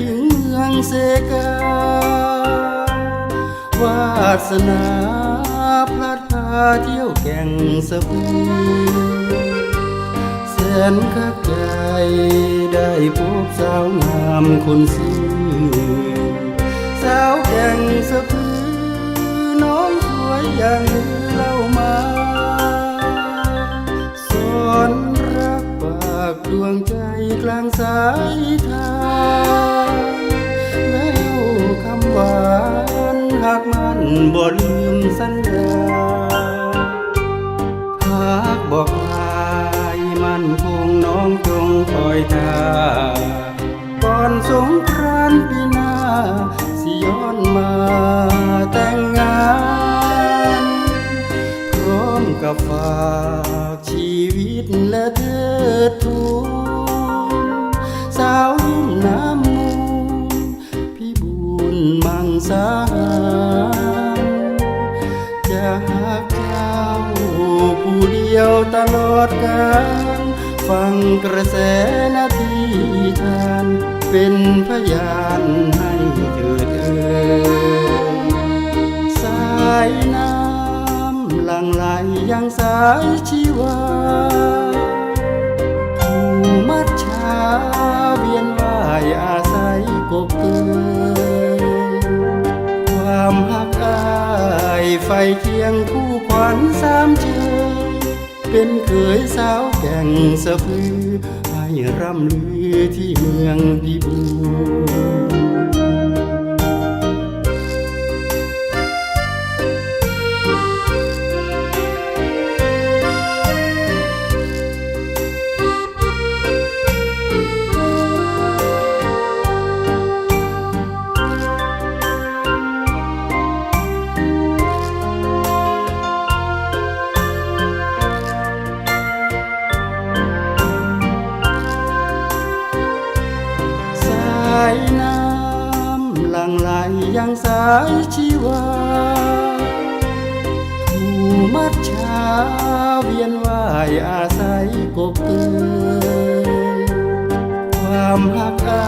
ถึงเมืองเซกาวาสนาพลัดพาเที่ยวแก่งสะพือแสนคักใจได้พบสาวงามคนซื่อสาวแก่งสะพือน้องสวยอย่างเล่ามา งคอยท่าก่อนสงกรานต์ปีหน้า สิย้อนมาแต่งงาน พร้อมกับฝากชีวิตและเทิดทูนสาวยิ้มน้ำมูลพี่บุญมังสารจะหักเจ้าผู้เดียวตลอดกาล ฟังกระแสนาทีทานเป็นพยานให้เถิดเอ่ยสายน้ำหลั่งไหลยังสายชีวาผู้มัดชาเวียนว่ายอาศัยกบเกยความหักอายไฟเคียงคู่ขวัญสามเชย เป็นเคยสาวแก่งสะพือให้ร่ำลือที่เมืองพิบู น้ำหลั่งไหลยังสายชีวาผู้มัดชาเวียนว่ายอาศัยกบเกยความหักอา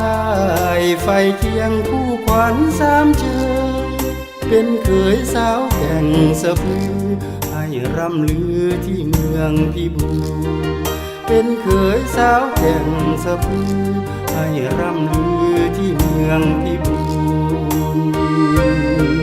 ยไฟเคียงคู่ขวัญสามเชยเป็นเคยสาวแก่งสะพือให้ร่ำลือที่เมืองพิบูเป็นเคยสาวแก่งสะพือให้ร่ำลือ ที่เมืองพิบูล